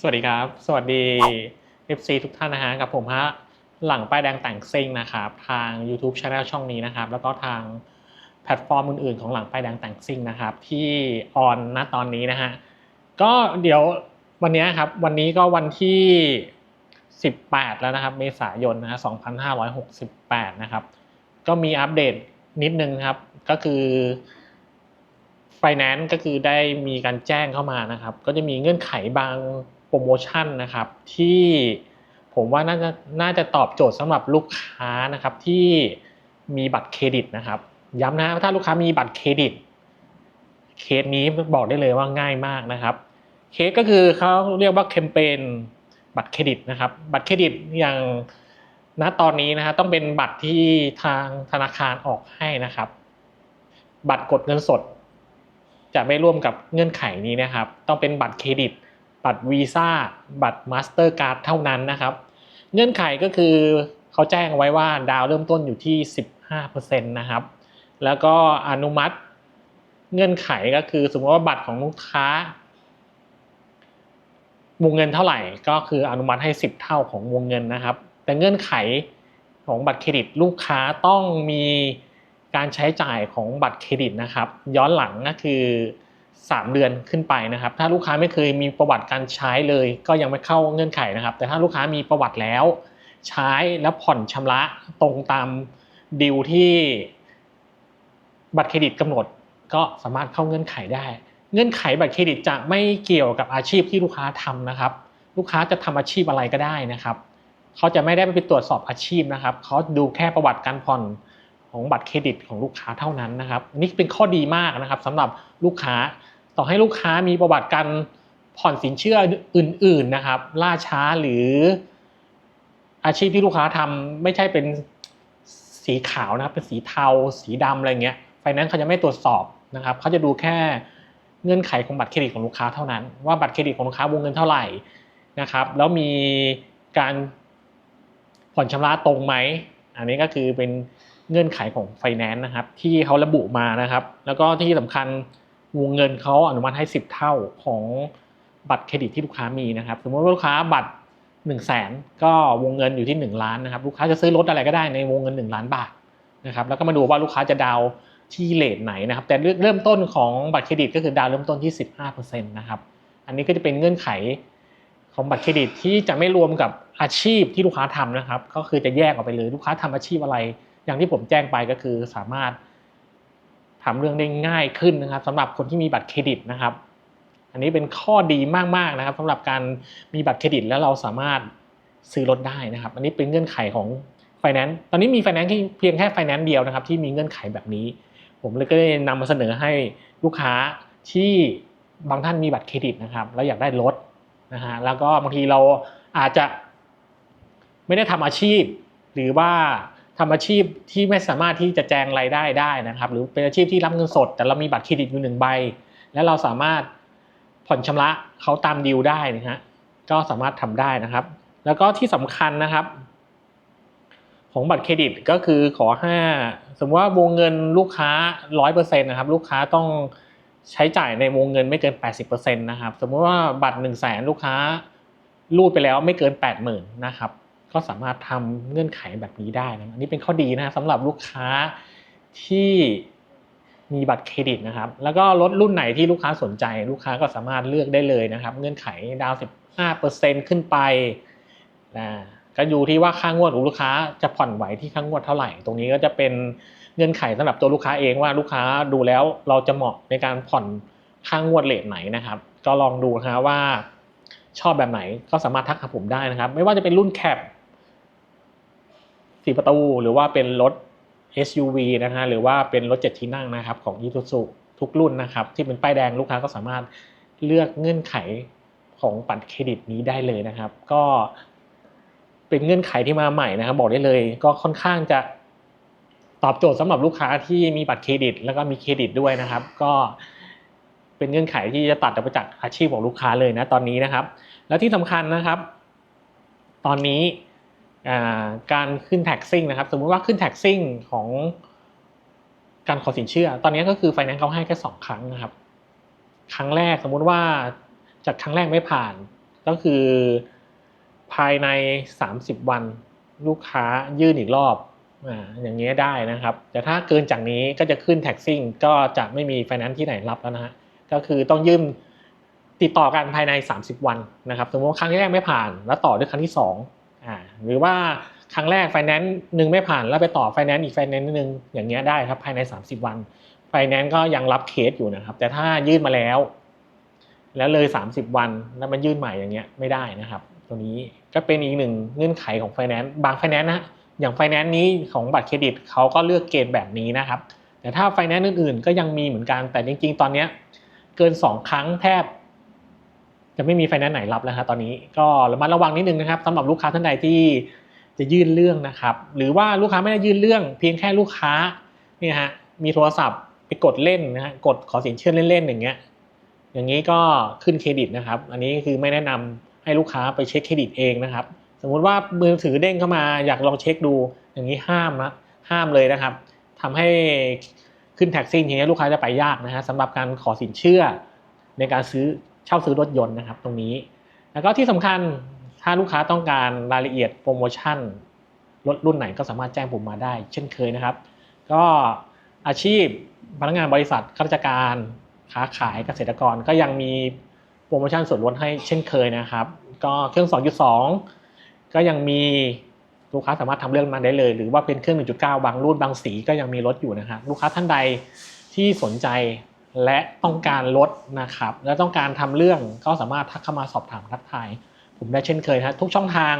สวัสดีครับ สวัสดี FC ทุกท่านนะฮะกับผมฮะหลังป้ายแดงแต่งซิ่งนะครับทาง YouTube Channel ช่องนี้นะครับแล้วก็ทางแพลตฟอร์มอื่นๆของหลังป้ายแดงแต่งซิ่งนะครับที่ออนณตอนนี้นะฮะก็เดี๋ยววันนี้ครับวันนี้ก็วันที่ 18 แล้วนะครับเมษายนนะฮะ2568 นะครับก็มีอัปเดตนิดนึงครับก็คือ Finance ก็คือได้มีการแจ้งเข้ามานะครับ ก็จะมีเงื่อนไขบาง โปรโมชั่นนะครับที่ผมว่าน่าจะน่าจะตอบโจทย์สำหรับลูกค้านะครับที่มีบัตรเครดิตนะครับ ย้ำนะถ้าลูกค้ามีบัตรเครดิต เคสนี้บอกได้เลยว่าง่ายมากนะครับ เคสก็คือเขาเรียกว่าแคมเปญบัตรเครดิตนะครับ บัตรเครดิตอย่างณตอนนี้นะฮะต้องเป็นบัตรที่ทางธนาคารออกให้นะครับ บัตรกดเงินสด จะไม่ร่วมกับเงื่อนไขนี้นะครับ ต้องเป็นบัตรเครดิต บัตรวีซ่าบัตรมาสเตอร์การ์ดเท่านั้นนะครับ เงื่อนไขก็คือเขาแจ้งไว้ว่าดาวเริ่มต้นอยู่ที่ 15%นะครับ แล้วก็อนุมัติเงื่อนไขก็คือสมมติว่าบัตรของลูกค้าวงเงินเท่าไหร่ก็คืออนุมัติให้ 10 เท่าของวงเงินนะครับ แต่เงื่อนไขของบัตรเครดิตลูกค้าต้องมีการใช้จ่ายของบัตรเครดิตนะครับ ย้อนหลังก็คือ 3 เดือนขึ้นไปนะครับ ถ้าลูกค้าไม่เคยมีประวัติการใช้เลย ก็ยังไม่เข้าเงื่อนไขนะครับ แต่ถ้าลูกค้ามีประวัติแล้ว ใช้แล้วผ่อนชำระตรงตามดีลที่บัตรเครดิตกำหนด ก็สามารถเข้าเงื่อนไขได้ เงื่อนไขบัตรเครดิตจะไม่เกี่ยวกับอาชีพที่ลูกค้าทำนะครับ ลูกค้าจะทำอาชีพอะไรก็ได้นะครับ เขาจะไม่ได้ไปตรวจสอบอาชีพนะครับ เขาดูแค่ประวัติการผ่อน ของบัตรเครดิตของลูกค้าเท่านั้นนะครับนี่เป็นข้อดีมากนะครับสำหรับลูกค้าต่อให้ลูกค้ามีประวัติการผ่อนสินเชื่ออื่น ๆนะครับ ล่าช้าหรืออาชีพที่ลูกค้าทำไม่ใช่เป็นสีขาวนะครับเป็นสีเทา สีดำอะไรเงี้ยไฟแนนซ์เขาจะไม่ตรวจสอบนะครับเขาจะดูแค่เงื่อนไขของบัตรเครดิตของลูกค้าเท่านั้น ว่าบัตรเครดิตของลูกค้าวงเงินเท่าไหร่นะครับ แล้วมีการผ่อนชำระตรงไหม อันนี้ก็คือเป็น เงื่อนไขของไฟแนนซ์นะครับ ที่เขาระบุมานะครับ แล้วก็ที่สำคัญวงเงินเขาอนุมัติให้ 10 เท่าของบัตรเครดิตที่ลูกค้ามีนะครับ สมมติว่าลูกค้าบัตร1 0 0 0 0แสนก็วงเงินอยู่ที่ 1 ล้านนะครับ ลูกค้าจะซื้อรถอะไรก็ได้ในวงเงิน 1 ล้านบาทนะครับ แล้วก็มาดูว่าลูกค้าจะดาวที่เลทไหนนะครับ แต่เริ่มต้นของบัตรเครดิตก็คือดาวเริ่มต้นที่ 15%นะครับ อันนี้ก็จะเป็นเงื่อนไขของบัตรเครดิตที่จะไม่รวมกับอาชีพที่ลูกค้าทำนะครับ ก็คือจะแยกออกไปเลยลูกค้าทำอาชีพอะไร อย่างที่ผมแจ้งไปก็คือสามารถทำเรื่องได้ง่ายขึ้นนะครับสำหรับคนที่มีบัตรเครดิตนะครับ อันนี้เป็นข้อดีมากๆนะครับสำหรับการมีบัตรเครดิต แล้วเราสามารถซื้อรถได้นะครับ อันนี้เป็นเงื่อนไขของไฟแนนซ์ตอนนี้มีไฟแนนซ์เพียงแค่ไฟแนนซ์เดียวนะครับ ที่มีเงื่อนไขแบบนี้ ผมเลยก็ได้นำมาเสนอให้ลูกค้าที่บางท่านมีบัตรเครดิตนะครับ แล้วอยากได้รถนะฮะแล้วก็บางทีเราอาจจะไม่ได้ทำอาชีพ หรือว่า ทำอาชีพที่ไม่สามารถที่จะแจงรายได้ได้นะครับ หรือเป็นอาชีพที่รับเงินสด แต่เรามีบัตรเครดิตอยู่หนึ่งใบ แล้วเราสามารถผ่อนชำระเขาตามดีลได้นะฮะก็สามารถทำได้นะครับ แล้วก็ที่สำคัญนะครับ ของบัตรเครดิตก็คือขอให้สมมติว่าวงเงินลูกค้าร้อยเปอร์เซ็นต์นะครับ ลูกค้าต้องใช้จ่ายในวงเงินไม่เกินแปดสิบเปอร์เซ็นต์นะครับ สมมติว่าบัตรหนึ่งแสนลูกค้ารูดไปแล้วไม่เกินแปดหมื่นนะครับ ก็สามารถทำเงื่อนไขแบบนี้ได้นะอันนี้เป็นข้อดีนะสำหรับลูกค้าที่มีบัตรเครดิตนะครับ แล้วก็รถรุ่นไหนที่ลูกค้าสนใจ ลูกค้าก็สามารถเลือกได้เลยนะครับ เงื่อนไขดาว 15%ขึ้นไปนะก็อยู่ที่ว่าค่างวดของลูกค้าจะผ่อนไหวที่ค่างวดเท่าไหร่ ตรงนี้ก็จะเป็นเงื่อนไขสำหรับตัวลูกค้าเองว่าลูกค้าดูแล้วเราจะเหมาะในการผ่อนค่างวดเลทไหนนะครับ ก็ลองดูนะว่าชอบแบบไหนก็สามารถทักหาผมได้นะครับ ไม่ว่าจะเป็นรุ่นแคป สี่ประตู หรือว่าเป็นรถ SUV นะฮะหรือว่าเป็นรถเจ็ดที่นั่งนะครับของ i s u z u ทุกรุ่นนะครับ ที่เป็นป้ายแดงลูกค้าก็สามารถเลือกเงื่อนไขของบัตรเครดิตนี้ได้เลยนะครับ ก็เป็นเงื่อนไขที่มาใหม่นะครับ บอกได้เลย ก็ค่อนข้างจะตอบโจทย์สำหรับลูกค้าที่มีบัตรเครดิต แล้วก็มีเครดิตด้วยนะครับ ก็เป็นเงื่อนไขที่จะตัดออกไปจากอาชีพของลูกค้าเลยนะตอนนี้นะครับ แล้วที่สำคัญนะครับ ตอนนี้ การขึ้นแท็กซิ่งนะครับ สมมุติว่าขึ้นแท็กซิ่งของการขอสินเชื่อ ตอนนี้ก็คือไฟแนนซ์เขาให้แค่สองครั้งนะครับ ครั้งแรกสมมุติว่าจากครั้งแรกไม่ผ่าน ก็คือภายใน 30 วันลูกค้ายื่นอีกรอบอ่าอย่างเงี้ยได้นะครับ แต่ถ้าเกินจากนี้ก็จะขึ้นแท็กซิ่งก็จะไม่มีไฟแนนซ์ที่ไหนรับแล้วนะฮะก็คือต้องยื่นติดต่อกันภายใน 30 วันนะครับ สมมติว่าครั้งแรกไม่ผ่าน แล้วต่อด้วยครั้งที่ 2 อ่าหรือว่าครั้งแรกไฟแนนซ์หนึ่งไม่ผ่านแล้วไปต่อไฟแนนซ์อีกไฟแนนซ์หนึ่งอย่างเงี้ยได้ครับภายใน 30 วันไฟแนนซ์ก็ยังรับเคสอยู่นะครับ แต่ถ้ายื่นมาแล้ว แล้วเลย 30 วันแล้วมันยื่นใหม่อย่างเงี้ยไม่ได้นะครับ ตัวนี้ก็เป็นอีกหนึ่งเงื่อนไขของไฟแนนซ์บางไฟแนนซ์นะอย่างไฟแนนซ์นี้ของบัตรเครดิตเขาก็เลือกเกณฑ์แบบนี้นะครับ แต่ถ้าไฟแนนซ์อื่นๆ ก็ยังมีเหมือนกันแต่จริง ๆ ตอนเนี้ยเกิน 2 ครั้งแทบ จะไม่มีไฟแนนซ์ไหนรับแล้วครับตอนนี้ก็ระมัดระวังนิดนึงนะครับสำหรับลูกค้าท่านใดที่จะยื่นเรื่องนะครับ หรือว่าลูกค้าไม่ได้ยื่นเรื่อง เพียงแค่ลูกค้าเนี่ยฮะมีโทรศัพท์ไปกดเล่นนะฮะกดขอสินเชื่อเล่นๆอย่างเงี้ยอย่างนี้ก็ขึ้นเครดิตนะครับ อันนี้คือไม่แนะนำให้ลูกค้าไปเช็คเครดิตเองนะครับ สมมุติว่ามือถือเด้งเข้ามาอยากลองเช็คดู อย่างนี้ห้ามนะห้ามเลยนะครับทำให้ขึ้นแท็กซี่อย่างเงี้ยลูกค้าจะไปยากนะฮะสำหรับการขอสินเชื่อในการซื้อ เช่าซื้อรถยนต์นะครับ ตรงนี้ แล้วก็ที่สำคัญถ้าลูกค้าต้องการรายละเอียดโปรโมชั่นรถรุ่นไหนก็สามารถแจ้งผมมาได้ เช่นเคยนะครับ ก็อาชีพพนักงานบริษัทข้าราชการค้าขายเกษตรกรก็ยังมีโปรโมชั่นส่วนลดให้เช่นเคยนะครับ ก็เครื่อง 2.2 ก็ยังมีลูกค้าสามารถทำเรื่องมาได้เลย หรือว่าเป็นเครื่อง 1.9 บางรุ่นบางสีก็ยังมีลดอยู่นะครับลูกค้าท่านใดที่สนใจ และต้องการลดนะครับ และต้องการทำเรื่องก็สามารถทักเข้ามาสอบถามทักทายผมได้เช่นเคยนะทุกช่องทาง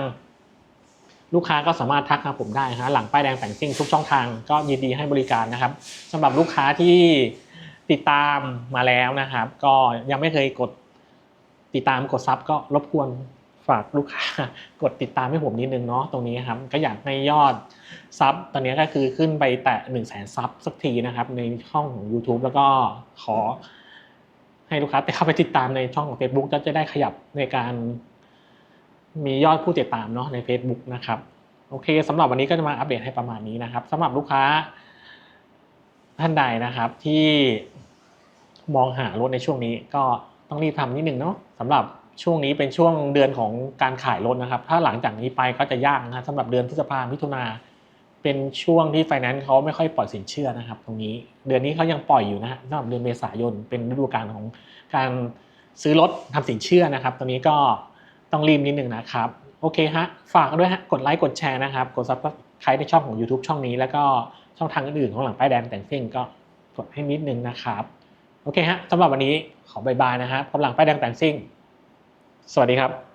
ลูกค้าก็สามารถทักมาผมได้ฮะหลังป้ายแดงแต่งซิ่งทุกช่องทางก็ยินดีให้บริการนะครับสำหรับลูกค้าที่ติดตามมาแล้วนะครับ ก็ยังไม่เคยกดติดตามกดซับก็รบกวน ฝากลูกค้ากดติดตามให้ผมนิดนึงเนาะตรงนี้ครับก็อยากให้ยอดซับตอนนี้ก็คือขึ้นไปแตะ1นึ่งแสนซับสักทีนะครับ ในช่องของ YouTube แล้วก็ขอ ให้ลูกค้าไปเข้าไปติดตามในช่องของ Facebook ก็จะได้ขยับในการมียอดผู้ติดตามเนาะใน Facebook นะครับโอเคสำหรับวันนี้ก็จะมาอัปเดตให้ประมาณนี้นะครับสำหรับลูกค้าท่านใดนะครับที่มองหารถในช่วงนี้ก็ต้องรีบทำนิดนึงเนาะสำหรับ ช่วงนี้เป็นช่วงเดือนของการขายรถนะครับ ถ้าหลังจากนี้ไปก็จะยากนะสำหรับเดือนพฤษภามิถุนาเป็นช่วงที่ไฟแนนซ์เขาไม่ค่อยปล่อยสินเชื่อนะครับ ตรงนี้เดือนนี้เขายังปล่อยอยู่นะฮะสำหรับเดือนเมษายนเป็นฤดูกาลของการซื้อรถทำสินเชื่อนะครับ ตรงนี้ก็ต้องรีบนิดนึงนะครับ โอเคฮะฝากด้วยฮะกดไลค์กดแชร์นะครับ กดซับสไครต์ในช่องของ YouTube ช่องนี้ แล้วก็ช่องทางอื่นๆของหลังป้ายแดงแต่งซิ่งก็กดให้นิดนึงนะครับโอเคฮะสำหรับวันนี้ขอบายบายนะครับกำลังป้ายแดงแต่งซิ่ง สวัสดีครับ